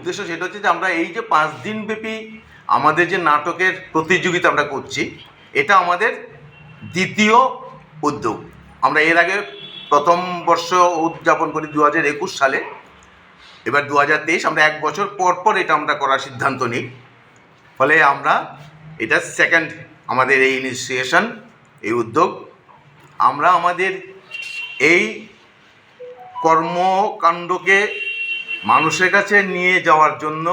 উদ্দেশ্য সেটা হচ্ছে যে আমরা এই যে পাঁচ দিন ব্যাপী আমাদের যে নাটকের প্রতিযোগিতা আমরা করছি, এটা আমাদের দ্বিতীয় উদ্যোগ। আমরা এর আগে প্রথম বর্ষ উদযাপন করি দু হাজার একুশ সালে। এবার দু হাজার তেইশ, আমরা এক বছর পর পর এটা আমরা করার সিদ্ধান্ত নিই। ফলে আমরা এটা সেকেন্ড আমাদের এই ইনিশিয়েশন এই উদ্যোগ। আমরা আমাদের এই কর্মকাণ্ডকে মানুষের কাছে নিয়ে যাওয়ার জন্য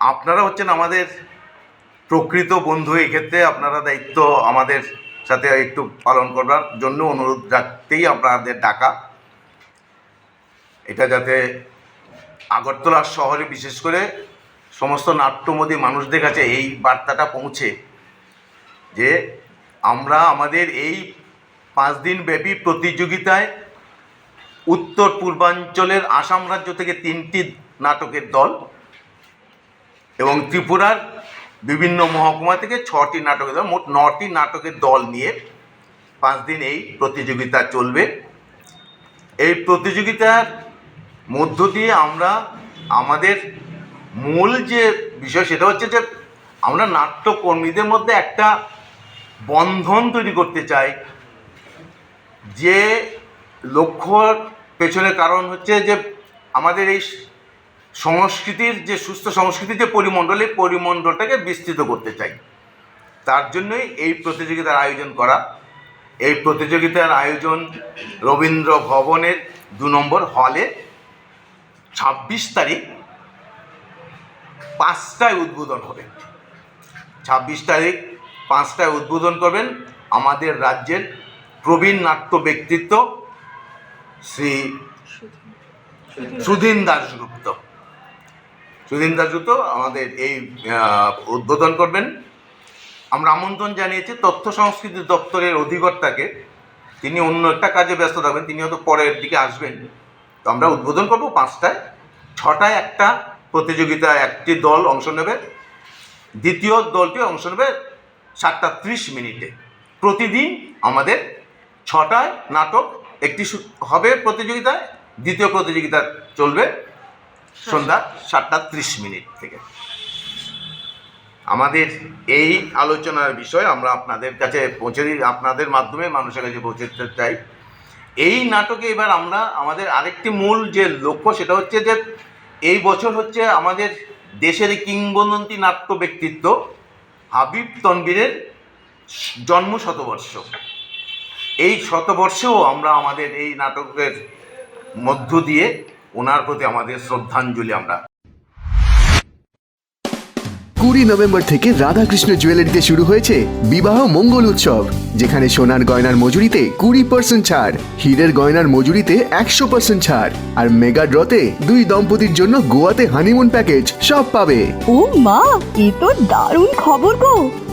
আপনারা হচ্ছেন আমাদের প্রকৃত বন্ধু। এই ক্ষেত্রে আপনারা দায়িত্ব আমাদের সাথে একটু পালন করবার জন্য অনুরোধ রাখতেই আপনাদের ডাকা। এটা যাতে আগরতলা শহরে বিশেষ করে সমস্ত নাট্যমদী মানুষদের কাছে এই বার্তাটা পৌঁছে যে আমরা আমাদের এই পাঁচ দিন ব্যাপী প্রতিযোগিতায় উত্তর পূর্বাঞ্চলের আসাম রাজ্য থেকে তিনটি নাটকের দল এবং ত্রিপুরার বিভিন্ন মহকুমা থেকে ছটি নাটকের দল, মোট নটি নাটকের দল নিয়ে পাঁচ দিন এই প্রতিযোগিতা চলবে। এই প্রতিযোগিতার মধ্য দিয়ে আমরা আমাদের মূল যে বিষয় সেটা হচ্ছে যে আমরা নাট্যকর্মীদের মধ্যে একটা বন্ধন তৈরি করতে চাই, যে লক্ষ্যর পেছনে কারণ হচ্ছে যে আমাদের এই সংস্কৃতির যে, সুস্থ সংস্কৃতির যে পরিমণ্ডল, এই পরিমণ্ডলটাকে বিস্তৃত করতে চাই। তার জন্যই এই প্রতিযোগিতার আয়োজন করা। এই প্রতিযোগিতার আয়োজন রবীন্দ্র ভবনের দু নম্বর হলে ছাব্বিশ তারিখ পাঁচটায় উদ্বোধন হবে। ছাব্বিশ তারিখ পাঁচটায় উদ্বোধন করবেন আমাদের রাজ্যের প্রবীণ নাট্য ব্যক্তিত্ব শ্রী সুধীন দাশগুপ্ত। সুধীন দাশগুপ্ত আমাদের এই উদ্বোধন করবেন। আমরা আমন্ত্রণ জানিয়েছি তথ্য সংস্কৃতি দপ্তরের অধিকর্তাকে। তিনি অন্য একটা কাজে ব্যস্ত থাকবেন তিনি হয়তো পরের দিকে আসবেন। তো আমরা উদ্বোধন করব পাঁচটায়। ছটায় একটা প্রতিযোগিতায় একটি দল অংশ নেবে। দ্বিতীয় দলটি অংশ নেবে সাতটা ত্রিশ মিনিটে। প্রতিদিন আমাদের ছটায় নাটক একটি হবে প্রতিযোগিতায় দ্বিতীয় প্রতিযোগিতা চলবে সন্ধ্যা সাতটা ত্রিশ মিনিট থেকে। আমাদের এই আলোচনার বিষয় আমরা আপনাদের কাছে পৌঁছে দিই, আপনাদের মাধ্যমে মানুষের কাছে পৌঁছে দিতে চাই। এই নাটকে এবার আমরা আমাদের আরেকটি মূল যে লক্ষ্য সেটা হচ্ছে যে এই বছর হচ্ছে আমাদের দেশের কিংবদন্তি নাট্য ব্যক্তিত্ব হাবিব তনবীরের জন্ম শতবর্ষ এই শতবর্ষেও আমরা আমাদের এই নাটকের মধ্য দিয়ে ওনার প্রতি আমাদের শ্রদ্ধাঞ্জলি আমরা। কুড়ি নভেম্বর থেকে রাধাকৃষ্ণ জুয়েলারিতে শুরু হয়েছে বিবাহ মঙ্গল উৎসব যেখানে সোনার গয়নার মজুরিতে কুড়ি পার্সেন্ট ছাড় হীরের গয়নার মজুরিতে একশো পার্সেন্ট ছাড় আর মেগা ড্রতে দুই দম্পতির জন্য গোয়াতে হানিমুন প্যাকেজ সব পাবে। ও মা এ তো দারুণ খবর গো।